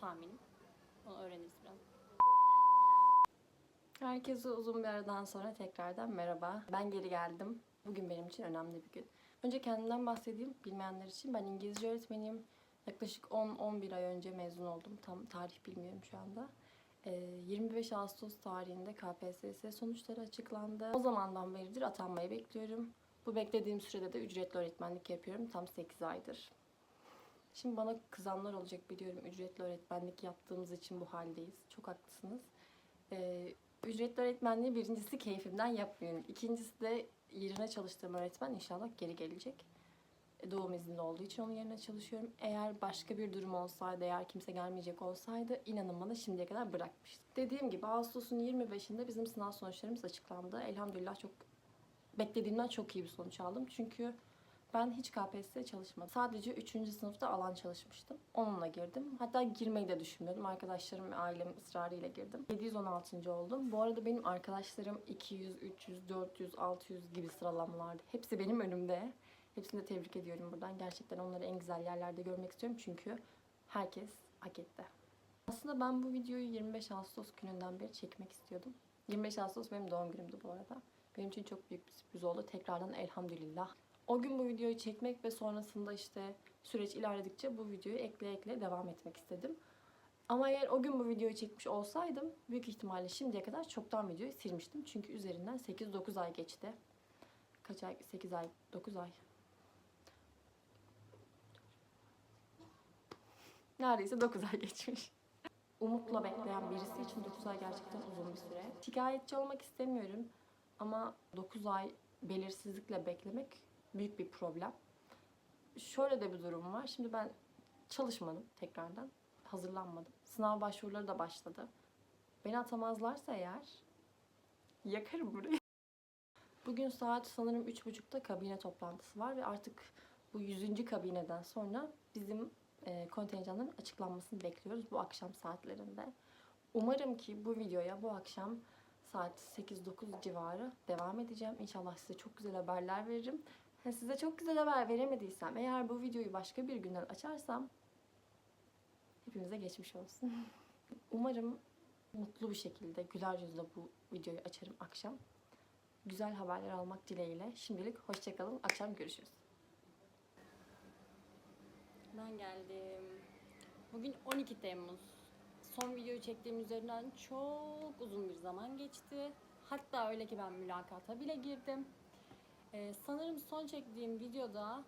tahminim. Onu öğreniriz biraz. Herkese uzun bir aradan sonra tekrardan merhaba. Ben geri geldim. Bugün benim için önemli bir gün. Önce kendimden bahsedeyim bilmeyenler için. Ben İngilizce öğretmeniyim. Yaklaşık 10-11 ay önce mezun oldum. Tam tarih bilmiyorum şu anda. Ee, 25 Ağustos tarihinde KPSS sonuçları açıklandı. O zamandan beridir atanmayı bekliyorum. Bu beklediğim sürede de ücretli öğretmenlik yapıyorum. Tam 8 aydır. Şimdi bana kızanlar olacak biliyorum. Ücretli öğretmenlik yaptığımız için bu haldeyiz. Çok haklısınız. Ee, ücretli öğretmenliği birincisi keyfimden yapmıyorum. İkincisi de yerine çalıştığım öğretmen inşallah geri gelecek. E, Doğum izninde olduğu için onun yerine çalışıyorum. Eğer başka bir durum olsaydı, eğer kimse gelmeyecek olsaydı inanın bana şimdiye kadar bırakmıştım. Dediğim gibi Ağustos'un 25'inde bizim sınav sonuçlarımız açıklandı. Elhamdülillah çok beklediğimden çok iyi bir sonuç aldım. Çünkü ben hiç KPSS çalışmadım. Sadece 3. sınıfta alan çalışmıştım. Onunla girdim. Hatta girmeyi de düşünmüyordum. Arkadaşlarım ve ailem ısrarıyla girdim. 716. oldum. Bu arada benim arkadaşlarım 200, 300, 400, 600 gibi sıralamalardı. Hepsi benim önümde. Hepsini de tebrik ediyorum buradan. Gerçekten onları en güzel yerlerde görmek istiyorum. Çünkü herkes hak etti. Aslında ben bu videoyu 25 Ağustos gününden beri çekmek istiyordum. 25 Ağustos benim doğum günümdü bu arada. Benim için çok büyük bir sürpriz oldu. Tekrardan elhamdülillah. O gün bu videoyu çekmek ve sonrasında işte süreç ilerledikçe bu videoyu ekle ekle devam etmek istedim. Ama eğer o gün bu videoyu çekmiş olsaydım büyük ihtimalle şimdiye kadar çoktan videoyu silmiştim. Çünkü üzerinden 8-9 ay geçti. Kaç ay? 8 ay, 9 ay. Neredeyse 9 ay geçmiş. Umutla bekleyen birisi için 9 ay gerçekten uzun bir süre. Şikayetçi olmak istemiyorum ama 9 ay belirsizlikle beklemek büyük bir problem. Şöyle de bir durum var. Şimdi ben çalışmadım tekrardan. Hazırlanmadım. Sınav başvuruları da başladı. Beni atamazlarsa eğer yakarım burayı. Bugün saat sanırım 3.30'da kabine toplantısı var ve artık bu 100. kabineden sonra bizim e, kontenjanların açıklanmasını bekliyoruz bu akşam saatlerinde. Umarım ki bu videoya bu akşam saat 8-9 civarı devam edeceğim. İnşallah size çok güzel haberler veririm. Size çok güzel haber veremediysem, eğer bu videoyu başka bir günden açarsam hepimize geçmiş olsun. Umarım mutlu bir şekilde, güler yüzle bu videoyu açarım akşam. Güzel haberler almak dileğiyle. Şimdilik hoşçakalın. Akşam görüşürüz. Ben geldim. Bugün 12 Temmuz. Son videoyu çektiğim üzerinden çok uzun bir zaman geçti. Hatta öyle ki ben mülakata bile girdim. Ee, sanırım son çektiğim videoda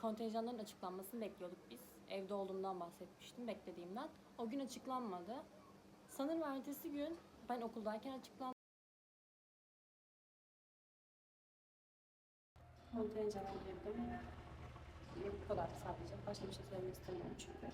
kontenjanların açıklanmasını bekliyorduk biz. Evde olduğumdan bahsetmiştim, beklediğimden. O gün açıklanmadı. Sanırım ertesi gün ben okuldayken açıklandı. Kontenjana girdim. Bu kadar sadece. Başka bir şey söylemek istemiyorum çünkü.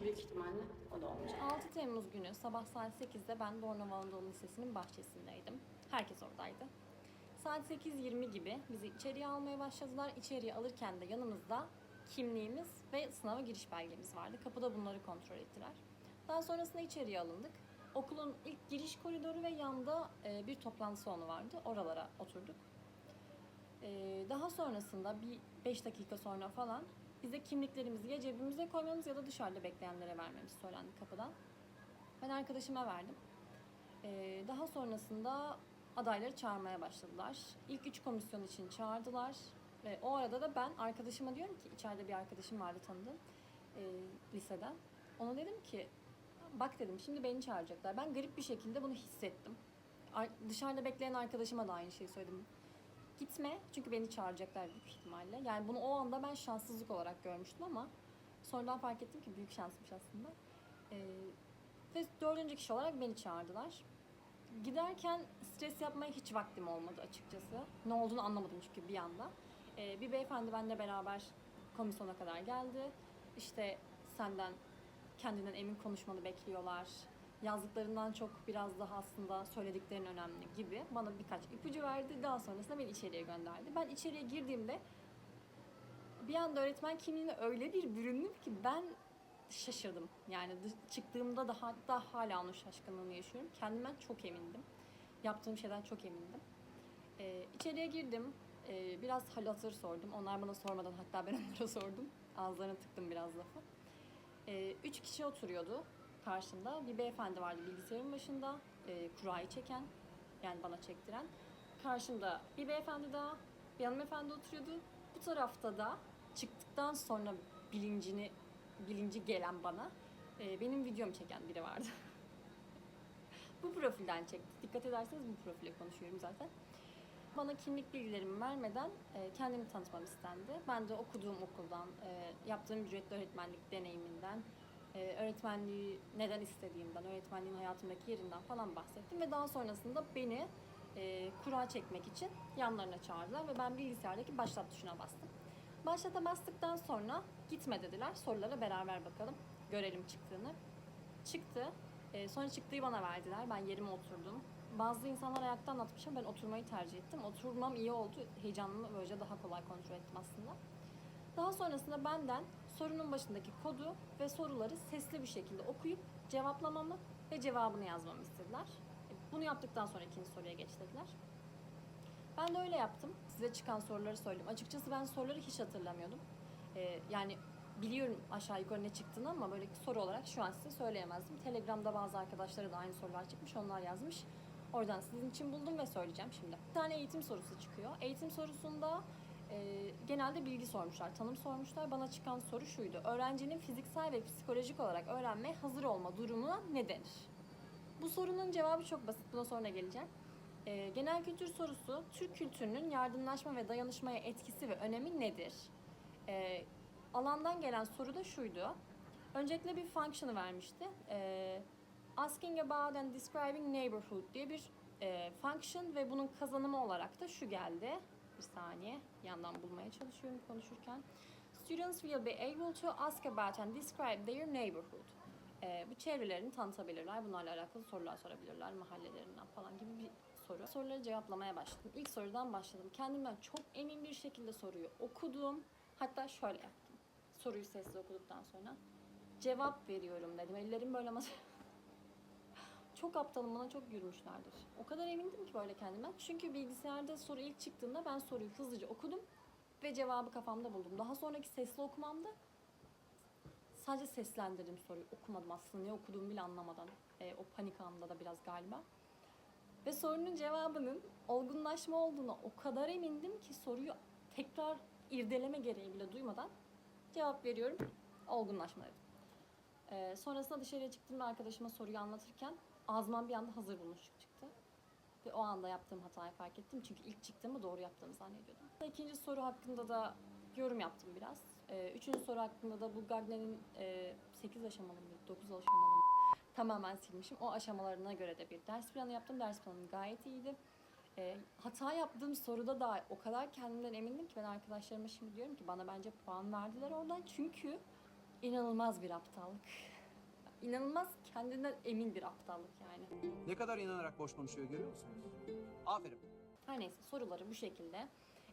Büyük ihtimalle o da olmayacak. 6 Temmuz günü sabah saat 8'de ben Bornova Anadolu Lisesi'nin bahçesindeydim. Herkes oradaydı. Saat 8.20 gibi bizi içeriye almaya başladılar. İçeriye alırken de yanımızda kimliğimiz ve sınava giriş belgemiz vardı. Kapıda bunları kontrol ettiler. Daha sonrasında içeriye alındık. Okulun ilk giriş koridoru ve yanda e, bir toplantı salonu vardı. Oralara oturduk. E, daha sonrasında bir 5 dakika sonra falan bize kimliklerimizi ya cebimize koymamız ya da dışarıda bekleyenlere vermemiz söylendi kapıdan. Ben arkadaşıma verdim. Ee, daha sonrasında adayları çağırmaya başladılar. İlk üç komisyon için çağırdılar. Ve o arada da ben arkadaşıma diyorum ki içeride bir arkadaşım vardı tanıdığım e, liseden. Ona dedim ki bak dedim şimdi beni çağıracaklar. Ben garip bir şekilde bunu hissettim. Ar- dışarıda bekleyen arkadaşıma da aynı şeyi söyledim. Gitme çünkü beni çağıracaklar büyük ihtimalle. Yani bunu o anda ben şanssızlık olarak görmüştüm ama sonradan fark ettim ki büyük şansmış aslında. Ee, ve dördüncü kişi olarak beni çağırdılar. Giderken stres yapmaya hiç vaktim olmadı açıkçası. Ne olduğunu anlamadım çünkü bir anda. Ee, bir beyefendi benimle beraber komisyona kadar geldi. İşte senden kendinden emin konuşmanı bekliyorlar. Yazdıklarından çok biraz daha aslında söylediklerin önemli gibi bana birkaç ipucu verdi. Daha sonrasında beni içeriye gönderdi. Ben içeriye girdiğimde bir anda öğretmen kimliğine öyle bir büründüm ki ben şaşırdım. Yani çıktığımda da hatta hala onun şaşkınlığını yaşıyorum. Kendimden çok emindim. Yaptığım şeyden çok emindim. Ee, içeriye girdim. Ee, biraz hal hatır sordum. Onlar bana sormadan hatta ben onlara sordum. Ağızlarına tıktım biraz lafı. Ee, üç kişi oturuyordu karşımda. Bir beyefendi vardı bilgisayarın başında, e, kurayı çeken, yani bana çektiren. Karşımda bir beyefendi daha, bir hanımefendi oturuyordu. Bu tarafta da çıktıktan sonra bilincini, bilinci gelen bana e, benim videomu çeken biri vardı. bu profilden çekti. Dikkat ederseniz bu profile konuşuyorum zaten. Bana kimlik bilgilerimi vermeden e, kendimi tanıtmam istendi. Ben de okuduğum okuldan, e, yaptığım ücretli öğretmenlik deneyiminden, e, öğretmenliği neden istediğimden, öğretmenliğin hayatımdaki yerinden falan bahsettim. Ve daha sonrasında beni e, kura çekmek için yanlarına çağırdılar ve ben bilgisayardaki başlat tuşuna bastım. Başlata sonra gitme dediler. Sorulara beraber bakalım, görelim çıktığını. Çıktı. E, sonra çıktığı bana verdiler. Ben yerime oturdum. Bazı insanlar ayakta anlatmış ama ben oturmayı tercih ettim. Oturmam iyi oldu. Heyecanımı böylece daha kolay kontrol ettim aslında. Daha sonrasında benden sorunun başındaki kodu ve soruları sesli bir şekilde okuyup cevaplamamı ve cevabını yazmamı istediler. Bunu yaptıktan sonra ikinci soruya geç dediler. Ben de öyle yaptım. Size çıkan soruları söyleyeyim. Açıkçası ben soruları hiç hatırlamıyordum. Ee, yani biliyorum aşağı yukarı ne çıktığını ama böyle soru olarak şu an size söyleyemezdim. Telegram'da bazı arkadaşlara da aynı sorular çıkmış. Onlar yazmış. Oradan sizin için buldum ve söyleyeceğim şimdi. Bir tane eğitim sorusu çıkıyor. Eğitim sorusunda e, genelde bilgi sormuşlar, tanım sormuşlar. Bana çıkan soru şuydu. Öğrencinin fiziksel ve psikolojik olarak öğrenmeye hazır olma durumuna ne denir? Bu sorunun cevabı çok basit. Buna sonra geleceğim. E, genel kültür sorusu, Türk kültürünün yardımlaşma ve dayanışmaya etkisi ve önemi nedir? E, alandan gelen soru da şuydu. Öncelikle bir function'ı vermişti. E, asking about and describing neighborhood diye bir e, function ve bunun kazanımı olarak da şu geldi. Bir saniye, yandan bulmaya çalışıyorum konuşurken. Students will be able to ask about and describe their neighborhood. E, bu çevrelerini tanıtabilirler, bunlarla alakalı sorular sorabilirler, mahallelerinden falan gibi bir soru. Soruları cevaplamaya başladım. İlk sorudan başladım. Kendimden çok emin bir şekilde soruyu okudum. Hatta şöyle yaptım. Soruyu sesli okuduktan sonra cevap veriyorum dedim. Ellerim böyle masaya çok aptalım bana çok gülmüşlerdir. O kadar emindim ki böyle kendimden. Çünkü bilgisayarda soru ilk çıktığında ben soruyu hızlıca okudum ve cevabı kafamda buldum. Daha sonraki sesli okumamda sadece seslendirdim soruyu. Okumadım aslında ne okuduğumu bile anlamadan. E, o panik anında da biraz galiba. Ve sorunun cevabının olgunlaşma olduğuna o kadar emindim ki soruyu tekrar irdeleme gereği bile duymadan cevap veriyorum. Olgunlaşma dedim. Ee, sonrasında dışarıya çıktığımda arkadaşıma soruyu anlatırken ağzımdan bir anda hazır bulmuşluk çıktı. Ve o anda yaptığım hatayı fark ettim. Çünkü ilk çıktığımı doğru yaptığımı zannediyordum. İkinci soru hakkında da yorum yaptım biraz. Ee, üçüncü soru hakkında da bu Gagne'nin e, 8 aşamalı mı, 9 aşamalı mı tamamen silmişim. O aşamalarına göre de bir ders planı yaptım. Ders planım gayet iyiydi. Ee, hata yaptığım soruda da o kadar kendimden emindim ki ben arkadaşlarıma şimdi diyorum ki bana bence puan verdiler oradan. Çünkü inanılmaz bir aptallık. İnanılmaz kendinden emin bir aptallık yani. Ne kadar inanarak boş konuşuyor görüyor musunuz? Aferin. Her neyse soruları bu şekilde.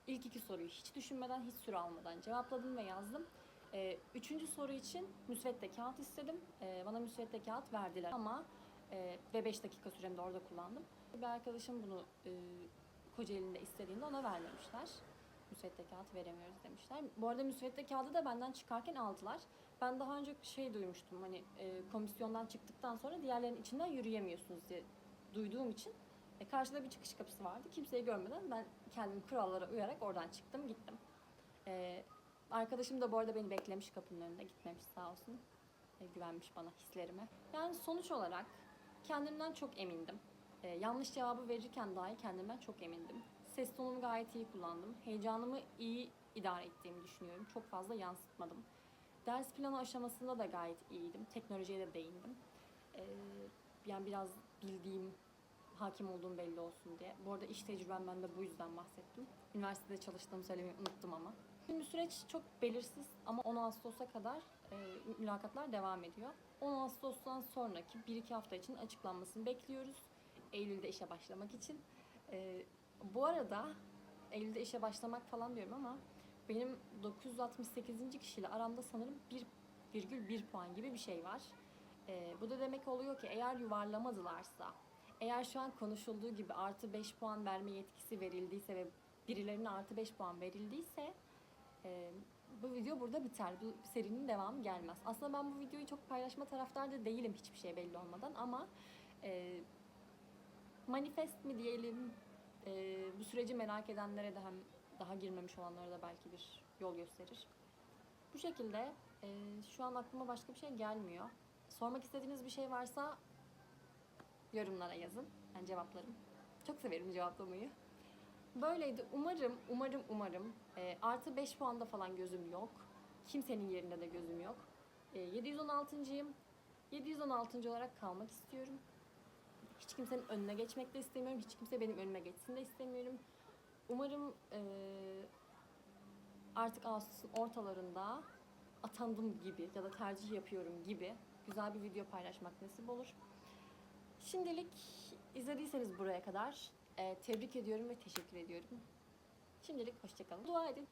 İlk iki soruyu hiç düşünmeden, hiç süre almadan cevapladım ve yazdım. Ee, üçüncü soru için müsvedde kağıt istedim. Ee, bana müsvedde kağıt verdiler ama e, ve 5 dakika süremi de orada kullandım. Bir arkadaşım bunu e, Kocaeli'nde istediğinde ona vermemişler. Müsvedde kağıt veremiyoruz demişler. Bu arada müsvedde kağıdı da benden çıkarken aldılar. Ben daha önce şey duymuştum hani e, komisyondan çıktıktan sonra diğerlerinin içinden yürüyemiyorsunuz diye duyduğum için e, karşıda bir çıkış kapısı vardı. Kimseyi görmeden ben kendim kurallara uyarak oradan çıktım gittim. E, arkadaşım da bu arada beni beklemiş kapının önünde gitmemiş sağ olsun. E, güvenmiş bana hislerime. Yani sonuç olarak kendimden çok emindim. E, yanlış cevabı verirken dahi kendimden çok emindim. Ses tonumu gayet iyi kullandım. Heyecanımı iyi idare ettiğimi düşünüyorum. Çok fazla yansıtmadım. Ders planı aşamasında da gayet iyiydim. Teknolojiye de değindim. E, yani biraz bildiğim, hakim olduğum belli olsun diye. Bu arada iş tecrübemden de bu yüzden bahsettim. Üniversitede çalıştığımı söylemeyi unuttum ama. Şimdi süreç çok belirsiz ama 10 Ağustos'a kadar e, mülakatlar devam ediyor. 10 Ağustos'tan sonraki 1-2 hafta için açıklanmasını bekliyoruz. Eylül'de işe başlamak için. E, bu arada Eylül'de işe başlamak falan diyorum ama benim 968. kişiyle aramda sanırım 1,1 puan gibi bir şey var. E, bu da demek oluyor ki eğer yuvarlamadılarsa, eğer şu an konuşulduğu gibi artı 5 puan verme yetkisi verildiyse ve birilerine artı 5 puan verildiyse bu video burada biter. Bu serinin devamı gelmez. Aslında ben bu videoyu çok paylaşma taraftarda değilim hiçbir şey belli olmadan ama e, manifest mi diyelim e, bu süreci merak edenlere de hem daha girmemiş olanlara da belki bir yol gösterir. Bu şekilde e, şu an aklıma başka bir şey gelmiyor. Sormak istediğiniz bir şey varsa yorumlara yazın. Ben cevaplarım. Çok severim cevaplamayı. Böyleydi. Umarım, umarım, umarım. E, artı 5 puanda falan gözüm yok. Kimsenin yerinde de gözüm yok. E, 716.yım. 716. olarak kalmak istiyorum. Hiç kimsenin önüne geçmek de istemiyorum. Hiç kimse benim önüme geçsin de istemiyorum. Umarım e, artık Ağustos'un ortalarında atandım gibi ya da tercih yapıyorum gibi güzel bir video paylaşmak nasip olur. Şimdilik izlediyseniz buraya kadar e, tebrik ediyorum ve teşekkür ediyorum. Şimdilik hoşçakalın. Dua edin.